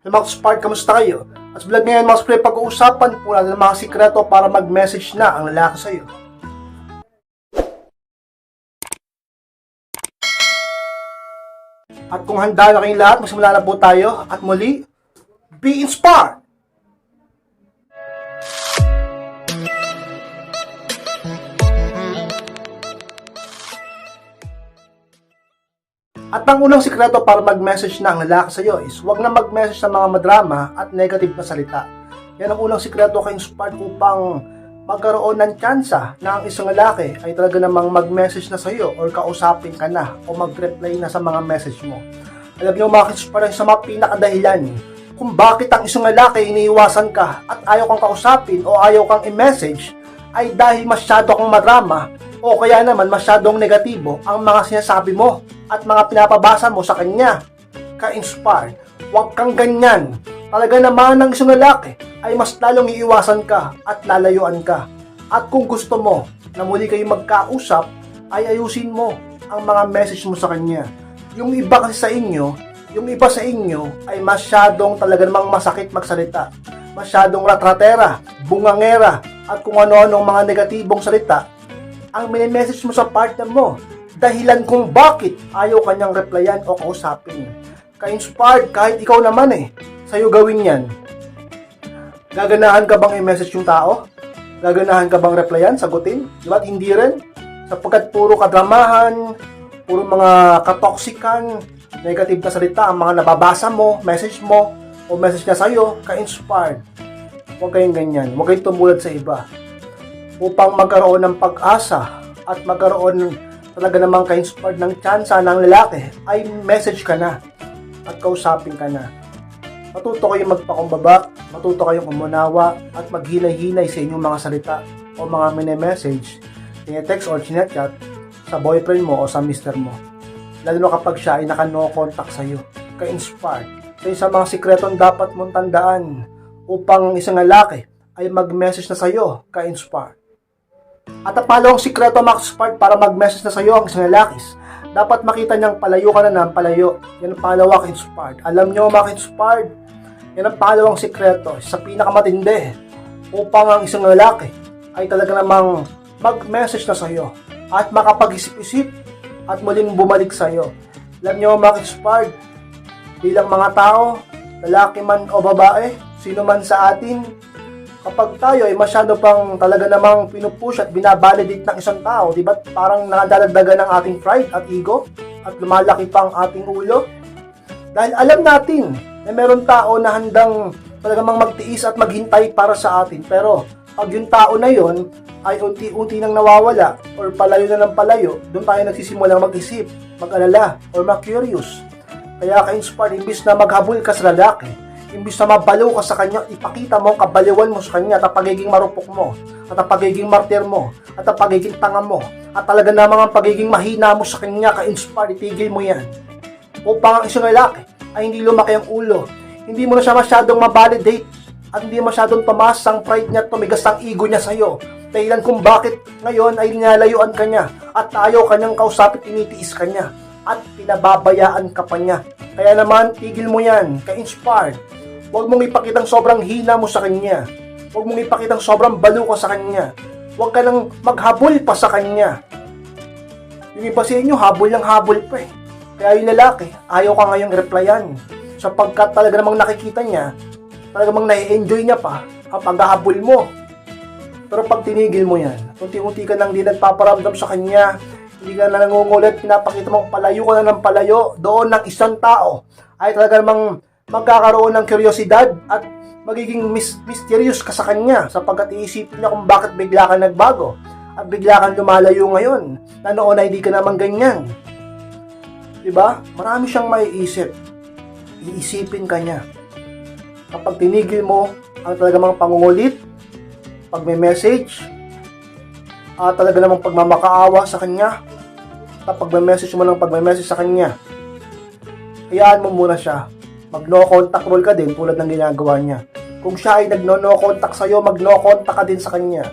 Hey mga Spark, kamusta kayo? At sa vlog ngayon mga Spark, pag-uusapan po natin ang mga sikreto para mag-message na ang lalaki sa'yo. At kung handa na kayong lahat, magsimula na po tayo. At muli, be inspired! At ang unang sikreto para mag-message na ang lalaki sa iyo is huwag na mag-message ng mga madrama at negative na salita. Yan ang unang sikreto kay inspired upang magkaroon ng tsansa na ang isang lalaki ay talaga namang mag-message na sa iyo or kausapin ka na o mag-reply na sa mga message mo. Alam niyo mga inspired sa mga pinakadahilan kung bakit ang isang lalaki iniiwasan ka at ayaw kang kausapin o ayaw kang i-message ay dahil masyado kang madrama o kaya naman masyadong negatibo ang mga sinasabi mo at mga pinapabasa mo sa kanya. Ka-inspired, huwag kang ganyan. Talaga naman ng isang lalaki ay mas lalong iiwasan ka at lalayuan ka. At kung gusto mo na muli kayo magkausap, ay ayusin mo ang mga message mo sa kanya. Yung iba kasi sa inyo, yung iba sa inyo ay masyadong talaga namang masakit magsalita. Masyadong ratratera, bungangera, at kung ano-anong mga negatibong salita ang message mo sa partner mo. Dahilan kung bakit ayaw kanyang replyan o kausapin. Ka-inspired kahit ikaw naman eh. Sa'yo gawin yan. Gaganahan ka bang i-message yung tao? Gaganahan ka bang replyan, sagutin? Di ba? Hindi rin. Sapagkat puro kadramahan, puro mga katoksikan, negative na salita ang mga nababasa mo, message mo, o message niya sa'yo, ka-inspired. Huwag kayong ganyan. Huwag kayong tumulad sa iba. Upang magkaroon ng pag-asa at magkaroon talaga namang ka-inspired ng tsansa ng lalaki, ay message ka na at kausapin ka na. Matuto kayong magpakumbaba, matuto kayong umunawa at maghinay-hinay sa inyong mga salita o mga mini-message, text or chat sa boyfriend mo o sa mister mo. Lalo na kapag siya ay naka-no contact sa iyo, ka-inspired. Sa isang mga sikretong dapat mong tandaan upang ang isang lalaki ay mag-message na sa iyo, ka-inspired. At ang pangalawang sikreto mga ka-inspired para mag-message na sa iyo ang isang lalaki dapat makita niyang palayo ka na ng palayo. Yan ang pangalawa ka-inspired. Alam niyo mga ka-inspired, yan ang pangalawang sikreto sa pinakamatindi upang ang isang lalaki ay talaga namang mag-message na sa iyo at makapag-isip-isip at muling bumalik sa iyo. Alam niyo mga ka-inspired, bilang mga tao, lalaki man o babae, sino man sa atin, kapag tayo ay masyado pang talaga namang pinupush at binabalidate ng isang tao, di ba parang nakadadagdagan ng ating pride at ego at lumalaki pa ang ating ulo? Dahil alam natin na meron tao na handang talagang magtiis at maghintay para sa atin. Pero pag yung tao na yon ay unti-unti nang nawawala or palayo na ng palayo, doon tayo nagsisimulang mag-isip, mag-alala, or mag-curious. Kaya ka-inspired, imbis na maghabol ka sa lalaki, imbis na mabalo ka sa kanya, ipakita mo ang kabaliwan mo sa kanya at ang pagiging marupok mo, at ang pagiging martir mo, at ang pagiging tanga mo, at talaga namang ang pagiging mahina mo sa kanya, ka-inspired, itigil mo yan. Upang ang isang lalaki ay hindi lumaki ang ulo, hindi mo na siya masyadong mabalidate, at hindi masyadong tumaas ang pride niya at tumigas ang ego niya sa'yo. Dahilan kung bakit ngayon ay nilalayuan ka niya at ayaw kanyang kausapit, tinitiis ka niya at pinababayaan ka pa niya. Kaya naman, tigil mo yan, ka-inspired. Huwag mong ipakitang sobrang hina mo sa kanya. Huwag mong ipakitang sobrang balo ka sa kanya. Huwag ka nang maghabol pa sa kanya. Yung iba sa inyo, habol ng habol pa eh. Kaya yung lalaki, ayaw ka ngayong replyan. Sapagkat talaga namang nakikita niya, talaga namang nai-enjoy niya pa ang paghahabol mo. Pero pag tinigil mo yan, unti-unti ka nang di nagpaparamdam sa kanya, hindi ka na nangungulit, pinapakita mo palayo ka na ng palayo doon ng isang tao, ay talaga namang magkakaroon ng kuryosidad at magiging mis- mysterious ka sa kanya sapagkat iisipin niya kung bakit bigla ka nagbago at bigla kang lumalayo ngayon na noon ay di ka naman ganyan. Diba? Marami siyang maiisip. Iisipin ka niya. Kapag tinigil mo ang talaga mga pangungulit, pag may message, at talaga namang pagmamakaawa sa kanya, kapag may message mo lang pag may message sa kanya, hayaan mo muna siya. Mag-no contact rule ka din tulad ng ginagawa niya. Kung siya ay nag-no contact sa'yo, mag-no contact ka din sa kanya.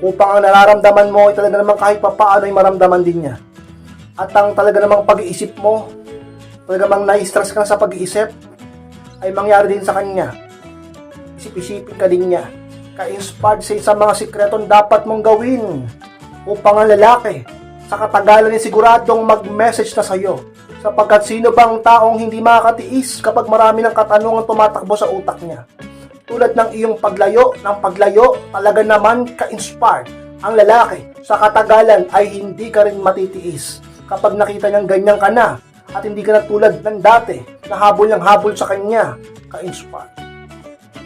Upang ang nararamdaman mo ay talaga namang kahit papaano ay maramdaman din niya. At ang talaga namang pag-iisip mo, talaga namang na-stress ka sa pag-iisip, ay mangyari din sa kanya. Isip-isipin ka din niya. Ka-inspired sa isang mga sikretong dapat mong gawin upang ang lalaki sa katagalan ay siguradong mag-message na sa'yo. Sapagkat sino bang taong hindi makakatiis kapag marami ng katanungan tumatakbo sa utak niya? Tulad ng iyong paglayo, ng paglayo, talaga naman ka-inspired. Ang lalaki sa katagalan ay hindi ka rin matitiis. Kapag nakita niyang ganyan ka na, at hindi ka na tulad ng dati, na habol ng habol sa kanya, ka-inspired.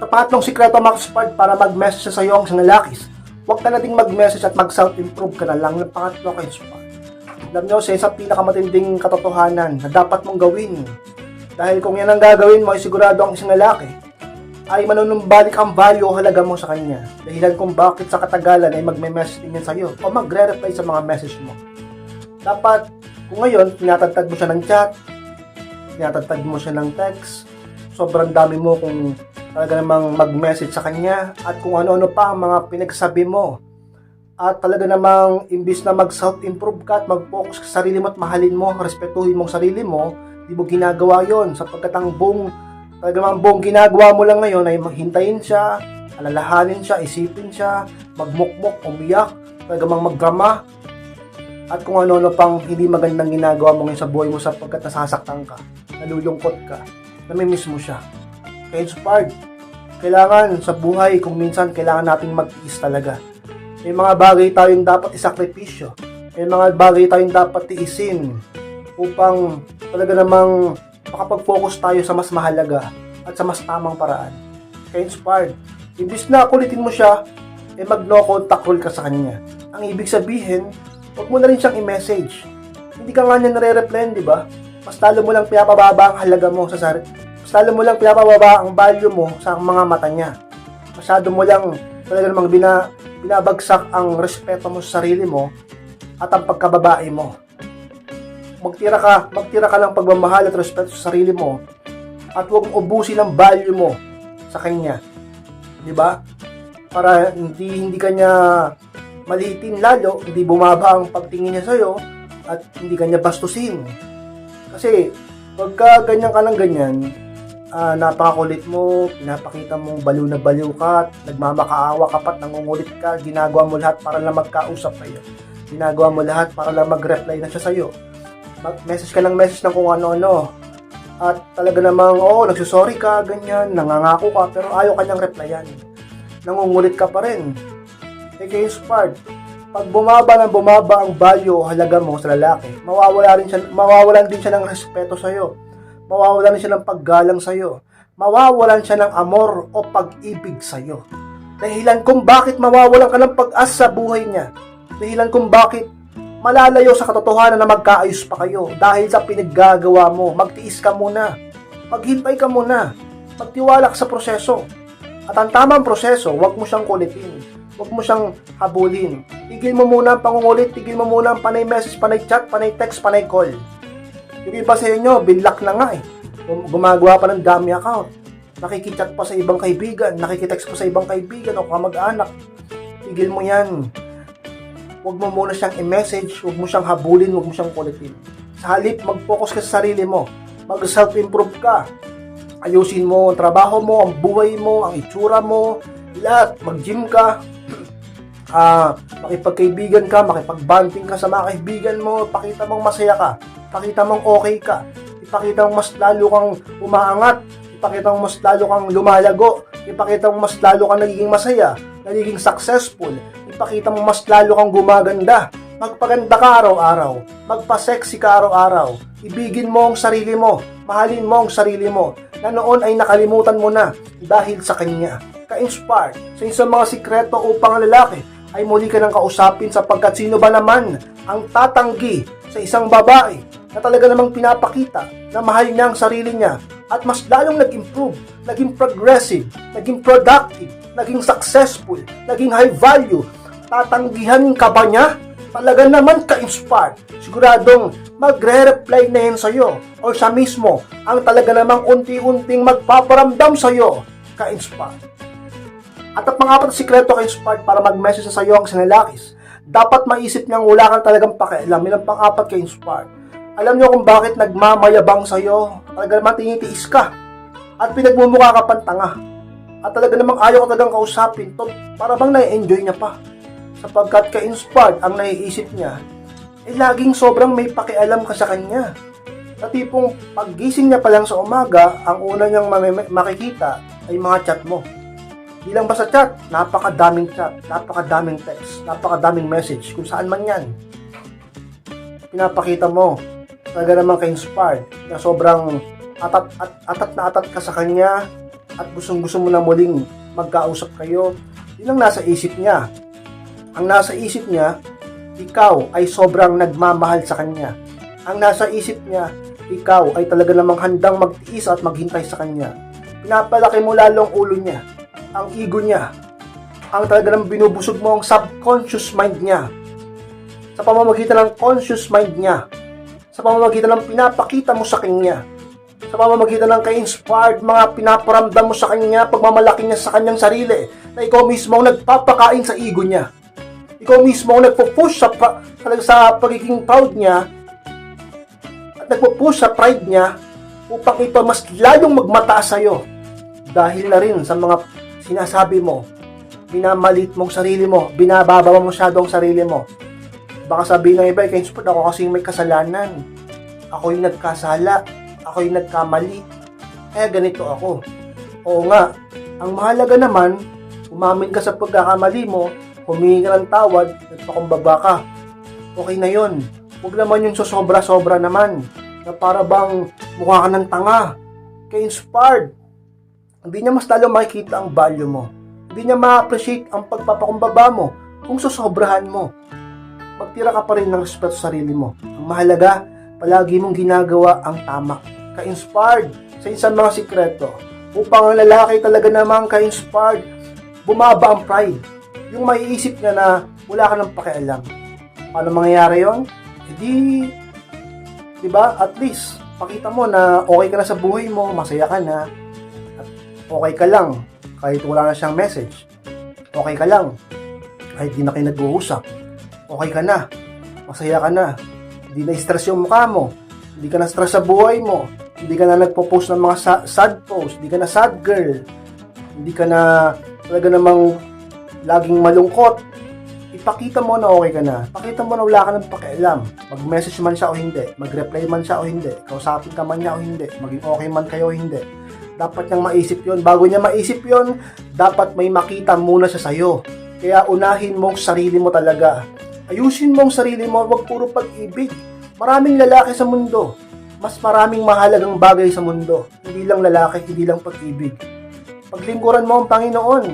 Tapat ng sikreto ka-inspired para mag-message sa iyo ang isang lalaki. Huwag ka na ding mag-message at mag-self-improve ka na lang ng pangatlo ka-inspired. Alam nyo, sa isang pinakamatinding katotohanan na dapat mong gawin. Dahil kung yan ang gagawin mo, ay sigurado ang isang lalaki ay manunumbalik ang value o halaga mo sa kanya. Dahilan kung bakit sa katagalan ay magme-message din yan sa'yo o magre-reply sa mga message mo. Dapat, kung ngayon, tinatagtag mo siya ng chat, tinatagtag mo siya ng text, sobrang dami mo kung talaga namang mag-message sa kanya at kung ano-ano pa ang mga pinagsabi mo. At talaga namang imbis na mag-self-improve ka at mag-focus sa sarili mo at mahalin mo, respetuhin mo ang sarili mo, di mo ginagawa yon sapagkat ang buong talaga namang buong ginagawa mo lang ngayon ay maghintayin siya, alalahanin siya, isipin siya, magmukmok, umiyak, talaga namang magdrama, at kung ano-ano pang hindi magandang ginagawa mo ngayon sa buhay mo sapagkat nasasaktan ka, nalulungkot ka, namimiss mo siya. Kaya inspired. Kailangan sa buhay, kung minsan kailangan nating mag-tiis talaga. May mga bagay tayong dapat isakripisyo. May mga bagay tayong dapat tiisin upang talaga namang makapag-focus tayo sa mas mahalaga at sa mas tamang paraan. Kaya inspired. Imbis na kulitin mo siya, eh mag-no contact rule ka sa kanya. Ang ibig sabihin, huwag mo na rin siyang i-message. Hindi ka nga niya nare-reply, di ba? Mas lalo mo lang pinapababa ang halaga mo sa sarili. Mas lalo mo lang pinapababa ang value mo sa mga mata niya. Masyado mo lang talaga namang bina, binabagsak ang respeto mo sa sarili mo at ang pagkababae mo. Magtira ka, magtira ka ng pagmamahal at respeto sa sarili mo at huwag ubusin ang value mo sa kanya. Di ba? Para hindi hindi kanya maliitin lalo, hindi bumaba ang pagtingin niya sa'yo at hindi kanya bastusin. Kasi pagka ganyan ka ng ganyan, ah, napakakulit mo, pinapakita mong baliw na baliw ka, nagmamakaawa ka pa't nangungulit ka, ginagawa mo lahat para lang magkausap kayo. Ginagawa mo lahat para lang mag-reply na siya sa'yo. Mag-message ka ng message ng kung ano-ano. At talaga namang, oo, oh, nagsusorry ka, ganyan, nangangako ka, pero ayaw kanyang replyan. Nangungulit ka pa rin. Eh, kay inspired. Pag bumaba ng bumaba ang value o halaga mo sa lalaki, mawawala rin siya, mawawalan din siya ng respeto sa'yo mawawalan siya ng paggalang sa'yo. Mawawalan siya ng amor o pag-ibig sa'yo. Dahilan kung bakit mawawalan ka ng pag-asa sa buhay niya. Dahilan kung bakit malalayo sa katotohanan na magkaayos pa kayo dahil sa pinaggagawa mo. Magtiis ka muna. Maghintay ka muna. Magtiwala ka sa proseso. At ang tamang proseso, huwag mo siyang kulitin. Huwag mo siyang habulin. Tigil mo muna ang pangungulit, tigil mo muna ang panay message, panay chat, panay text, panay call. Yung iba sa inyo, binlock na nga eh. Gum- Gumagawa pa ng dummy account. Nakikichat pa sa ibang kaibigan, nakikitext pa sa ibang kaibigan o kamag-anak. Tigil mo yan. Huwag mo muna siyang i-message, huwag mo siyang habulin, huwag mo siyang kulitin. Sa halip, mag-focus ka sa sarili mo. Mag-self-improve ka. Ayusin mo ang trabaho mo, ang buhay mo, ang itsura mo, lahat. Mag-gym ka, ah, makipagkaibigan ka, makipag-bonding ka sa mga kaibigan mo, pakita mong masaya ka, pakita mong okay ka, ipakita mong mas lalo kang umaangat, ipakita mong mas lalo kang lumalago, ipakita mong mas lalo kang nagiging masaya, nagiging successful, ipakita mong mas lalo kang gumaganda, magpaganda ka araw-araw, magpa-sexy ka araw-araw, ibigin mo ang sarili mo, mahalin mo ang sarili mo, na noon ay nakalimutan mo na dahil sa kanya. Ka-inspire. Sa isang mga sikreto upang ang lalaki ay muli ka nang kausapin sapagkat sino ba naman ang tatanggi sa isang babae na talaga namang pinapakita na mahal niya ang sarili niya at mas lalong nag-improve, naging progressive, naging productive, naging successful, naging high value. Tatanggihan ka ba niya? Talaga naman ka-inspired. Siguradong magre-reply na yan sa'yo o siya mismo ang talaga namang unti-unting magpaparamdam sa'yo ka-inspired. At ang pangapat na sikreto kay Spark para mag-message sa iyo ang sinalakis, dapat maisip niyang wala kang talagang pakialam. Yan ang pang-apat kay Spark. Alam niyo kung bakit nagmamayabang sa iyo, talaga naman tinitiis ka. at pinagmumukha ka pang tanga. At talaga namang ayaw ka talagang kausapin to para bang nai-enjoy niya pa. Sapagkat ka-inspired ang naiisip niya, eh laging sobrang may pakialam ka sa kanya. Sa tipong paggising niya pa lang sa umaga, ang una niyang makikita ay mga chat mo. Di lang basta chat, napakadaming chat, napakadaming text, napakadaming message, kung saan man yan. Pinapakita mo, talaga naman ka-inspired, na sobrang atat, at, atat na atat ka sa kanya, at gustong gusto mo na muling magkausap kayo, yun ang nasa isip niya. Ang nasa isip niya, ikaw ay sobrang nagmamahal sa kanya. Ang nasa isip niya, ikaw ay talaga namang handang magtiis at maghintay sa kanya. Pinapalaki mo lalong ulo niya, ang ego niya, ang talaga namang binubusog mo ang subconscious mind niya. Sa pamamagitan ng conscious mind niya, sa pamamagitan ng pinapakita mo sa kanya, sa pamamagitan ng ka-inspired mga pinaparamdam mo sa kanya, pagmamalaki niya sa kanyang sarili, na ikaw mismo ang nagpapakain sa ego niya. Ikaw mismo ang nagpo-push sa, talaga sa pagiging proud niya at nagpo-push sa pride niya upang ito mas lalong magmataas sa'yo dahil na rin sa mga sinasabi mo, minamalit mong sarili mo, binababa mo masyado ang sarili mo. Baka sabihin ng iba, kay inspired ako kasi may kasalanan. Ako yung nagkasala. Ako yung nagkamali. Kaya ganito ako. Oo nga, ang mahalaga naman, umamin ka sa pagkakamali mo, humingi ka ng tawad, nagpakumbaba ka. Okay na yon. Huwag naman yung sosobra-sobra naman, na para bang mukha ka ng tanga. Kaya inspired. Hindi niya mas lalo makikita ang value mo. Hindi niya ma-appreciate ang pagpapakumbaba mo kung sosobrahan mo. Magtira ka pa rin ng respeto sa sarili mo. Ang mahalaga, palagi mong ginagawa ang tama. Ka-inspired sa isang mga sikreto upang ang lalaki talaga namang ka-inspired, bumaba ang pride. Yung maiisip niya na wala ka ng pakialam. Paano mangyayari yon? Hindi, di ba, at least, pakita mo na okay ka na sa buhay mo, masaya ka na, at okay ka lang, kahit wala na siyang message. Okay ka lang, kahit di na kayo nag-uusap. Okay ka na, masaya ka na, hindi na stress yung mukha mo, hindi ka na stress sa buhay mo, hindi ka na nagpo-post ng mga sa- sad post, hindi ka na sad girl, hindi ka na talaga namang laging malungkot, ipakita mo na okay ka na. Pakita mo na wala ka ng pakialam. Mag-message man siya o hindi, mag-reply man siya o hindi, kausapin ka man niya o hindi, maging okay man kayo o hindi. Dapat niyang maisip yon. Bago niya maisip yon, dapat may makita muna siya sa'yo. Kaya unahin mo sarili mo talaga. Ayusin mo ang sarili mo, wag puro pag-ibig. Maraming lalaki sa mundo. Mas maraming mahalagang bagay sa mundo. Hindi lang lalaki, hindi lang pag-ibig. Paglingkuran mo ang Panginoon.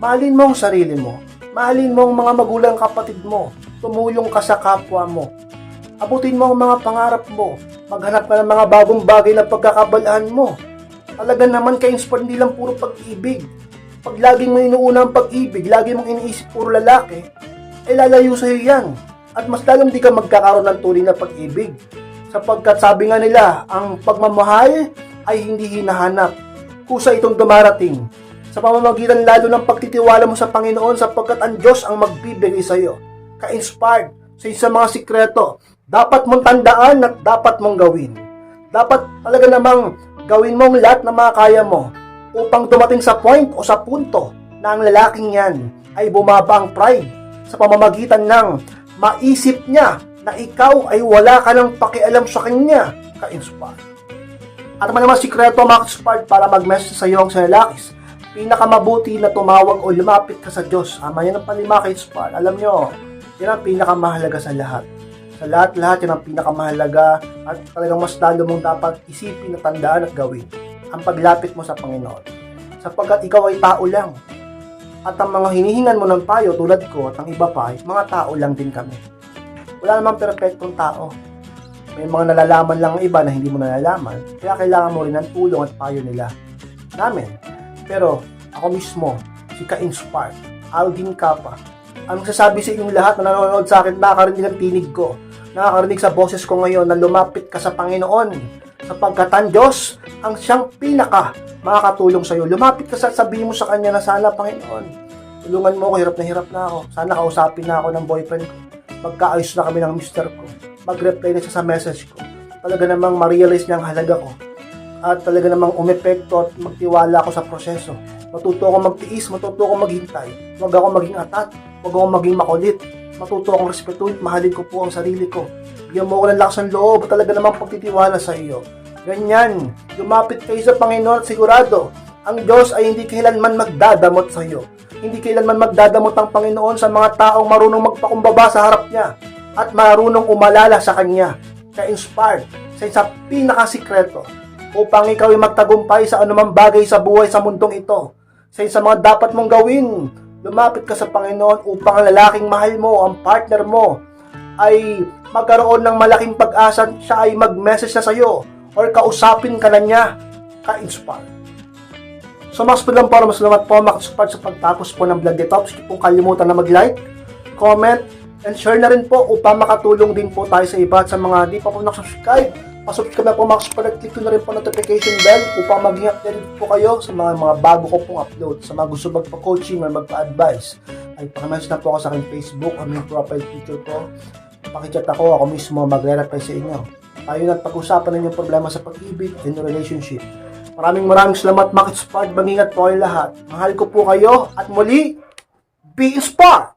Mahalin mo ang sarili mo. Mahalin mo ang mga magulang kapatid mo. Tumulong ka sa kapwa mo. Abutin mo ang mga pangarap mo. Maghanap ka ng mga bagong bagay na pagkakabalaan mo. Talaga naman ka-inspire hindi lang puro pag-ibig. Pag laging mo inuuna ang pag-ibig, lagi mong iniisip puro lalaki, ay lalayo sa'yo yan. At mas lalong di ka magkakaroon ng tunay na pag-ibig. Sapagkat sabi nga nila, ang pagmamahal ay hindi hinahanap. Kusa itong dumarating sa pamamagitan lalo ng pagtitiwala mo sa Panginoon sapagkat ang Diyos ang magbibigay sa iyo. Ka-inspired sa isang mga sikreto. Dapat mong tandaan at dapat mong gawin. Dapat talaga namang gawin mo ang lahat na makakaya mo upang dumating sa point o sa punto na ang lalaking yan ay bumaba ang pride sa pamamagitan ng maisip niya na ikaw ay wala ka ng pakialam sa kanya. Ka-inspired. At naman naman sikreto mga ka-inspired para mag-message sa iyo ang sa lalakis pinakamabuti na tumawag o lumapit ka sa Diyos. Ama yan ang panlima kay Spar. Alam nyo, yan ang pinakamahalaga sa lahat. Sa lahat-lahat, yan ang pinakamahalaga at talagang mas lalo mong dapat isipin at tandaan at gawin ang paglapit mo sa Panginoon. Sapagkat ikaw ay tao lang. At ang mga hinihingan mo ng payo tulad ko at ang iba pa, ay mga tao lang din kami. Wala namang perfectong tao. May mga nalalaman lang ang iba na hindi mo nalalaman, kaya kailangan mo rin ng tulong at payo nila. Namin, pero ako mismo, si Ka-Inspire, Alvin Capa, ang sasabi sa inyong lahat na nanonood sa akin, nakakarinig ng tinig ko, nakakarinig sa boses ko ngayon na lumapit ka sa Panginoon, sapagkat ang Diyos ang siyang pinaka makakatulong sa iyo. Lumapit ka sa sabihin mo sa Kanya na sana, Panginoon, tulungan mo ako, hirap na hirap na ako. Sana kausapin na ako ng boyfriend ko. Magkaayos na kami ng mister ko. Mag-reply na siya sa message ko. Talaga namang ma-realize niya ang halaga ko. at talaga namang umepekto at magtiwala ako sa proseso. Matuto ako magtiis, matuto ako maghintay. Huwag ako maging atat, huwag ako maging makulit. Matuto akong respetuhin, mahalin ko po ang sarili ko. Bigyan mo ako ng lakas ng loob talaga namang pagtitiwala sa iyo. Ganyan, lumapit kayo sa Panginoon at sigurado, ang Diyos ay hindi kailanman magdadamot sa iyo. Hindi kailanman magdadamot ang Panginoon sa mga taong marunong magpakumbaba sa harap niya at marunong umalala sa Kanya. Ka-inspired sa isa pinakasikreto upang ikaw ay magtagumpay sa anumang bagay sa buhay sa mundong ito. Sa isa mga dapat mong gawin, lumapit ka sa Panginoon upang ang lalaking mahal mo, ang partner mo, ay magkaroon ng malaking pag-asa siya ay mag-message na sa'yo or kausapin ka na niya, ka-inspire. So mas lang po, mas salamat po makasupport sa pagtapos po ng vlog nito. Huwag pong kalimutan na mag-like, comment, and share na rin po upang makatulong din po tayo sa iba at sa mga di pa po nakasubscribe. Pasubscribe na po makasupport at click na rin po notification bell upang maging updated po kayo sa mga mga bago ko pong upload. Sa mga gusto magpa-coaching or magpa-advise, ay pakimessage na po ako sa aking Facebook, ang main profile picture ko. Pakichat ako, ako mismo magre-reply sa inyo. Tayo na pag-usapan ng inyong problema sa pag-ibig and relationship. Maraming maraming salamat, Makit Spark. Mag-ingat po kayo lahat. Mahal ko po kayo at muli, be inspired!